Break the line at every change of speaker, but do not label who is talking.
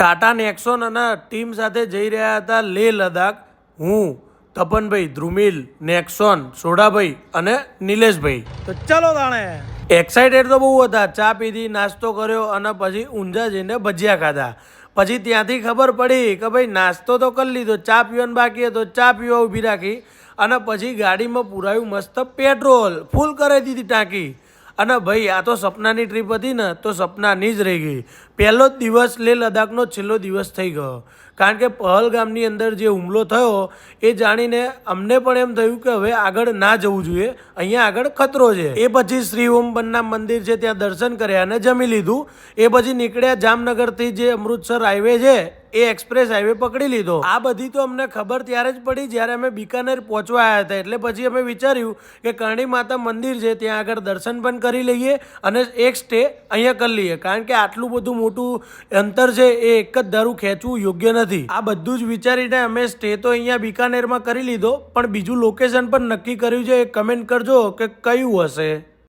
Tata Nexon અને team સાથે જઈ રહ્યા હતા લેહ લદ્દાખ. હું તપનભાઈ ધ્રુમિલ નેક્સોન સોડાભાઈ અને નિલેશભાઈ. તો ચલો તાણે. એક્સાઇટેડ તો બહુ હતા. ચા પીધી નાસ્તો કર્યો અને પછી ઊંઝા જઈને ભજીયા ખાધા. પછી ત્યાંથી ખબર પડી કે ભાઈ નાસ્તો તો કરી લીધો. ચા પીવાનું બાકી હતો. ચા પીવા ઊભી રાખી અને પછી ગાડીમાં પુરાયું મસ્ત પેટ્રોલ ફૂલ કરાવી દીધી ટાંકી. અને ભાઈ, આ તો સપનાની ટ્રીપ હતી ને, તો સપનાની જ રહી ગઈ. પહેલો જ દિવસ લેહ લદ્દાખનો છેલ્લો દિવસ થઈ ગયો. કારણ કે પહલગામની અંદર જે હુમલો થયો, એ જાણીને અમને પણ એમ થયું કે હવે આગળ ના જવું જોઈએ. અહીંયા આગળ ખતરો છે. એ પછી શ્રી ઓમ બન્ના મંદિર છે, ત્યાં દર્શન કર્યા અને જમી લીધું. એ પછી નીકળ્યા જામનગરથી જે અમૃતસર હાઈવે છે એ એક્સપ્રેસ હાઈવે પકડી લીધો. આ બધી તો અમને ખબર ત્યારે જ પડી જ્યારે અમે બિકાનેર પહોંચવા આવ્યા હતા. એટલે પછી અમે વિચાર્યું કે કરણી માતા મંદિર છે, ત્યાં આગળ દર્શન પણ કરી લઈએ અને એક સ્ટે અહીંયા કરી લઈએ. કારણ કે આટલું બધું મોટું અંતર છે, એ એક જ ધારું ખેંચવું યોગ્ય નથી. આ બધું જ વિચારીને અમે સ્ટે તો અહીંયા બિકાનેરમાં કરી લીધો, પણ બીજું લોકેશન પણ નક્કી કર્યું છે. એ કમેન્ટ કરજો કે કયું હશે.